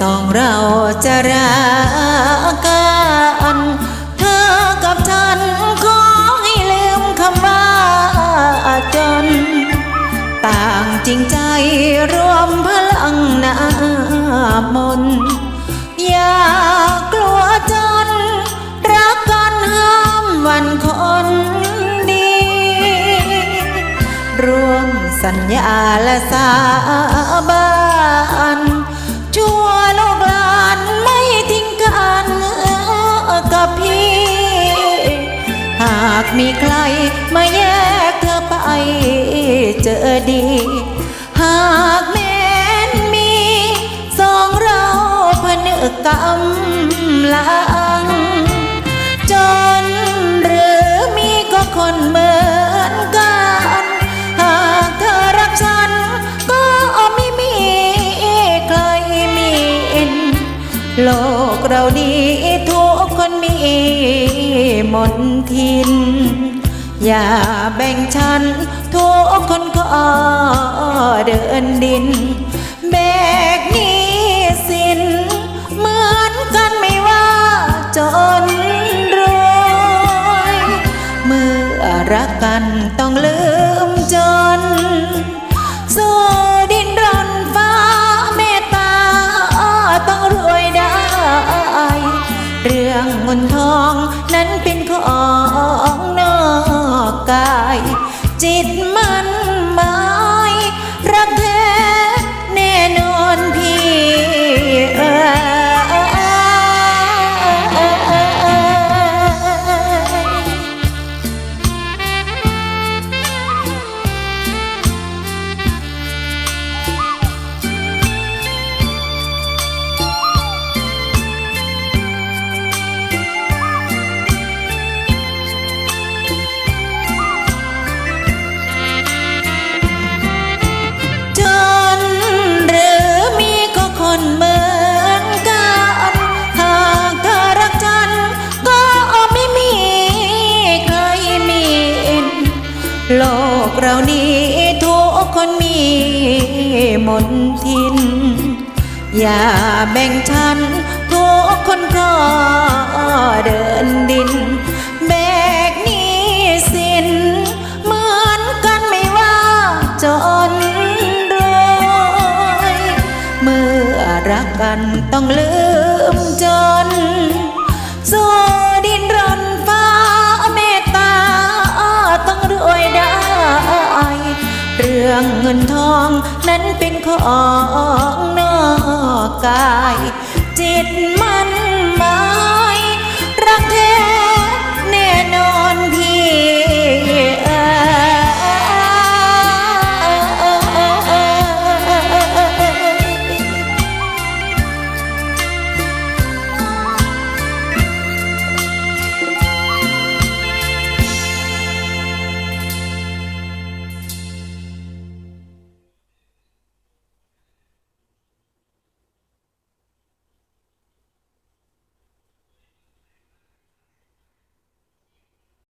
สองเราจะรักกัน เธอกับฉันขอให้ลืมคำว่าจน ต่างจริงใจรวมพลังหนามนอย่ากลัวจน รักกันห้ามวันคนดีรวมสัญญาและสาากมีใครมาแยกเธอไปเจอดี หากแม้นมีสองเราพนึกกำลัง จนหรือมีก็คนเหมือนกัน หากเธอรักฉัน ก็ไม่มีใครมีอินโลกเราดี ทิน อย่าแบ่งฉัน ทุกคนก็เดินดิน แบกหนี้สิน เหมือนกันไม่ว่าจนรวยเมื่อรักกันต้องลืมจนสู้ จิตมัน มนทิน อย่าแบ่งฉัน ทุกคนก็เดินดิน แบกหนี้สิน เหมือนกันไม่ว่าจนรวยเมื่อรักกันต้องลืมจน รื่งเงินทอง นั้นเป็นของนอกกาย จิตมันมา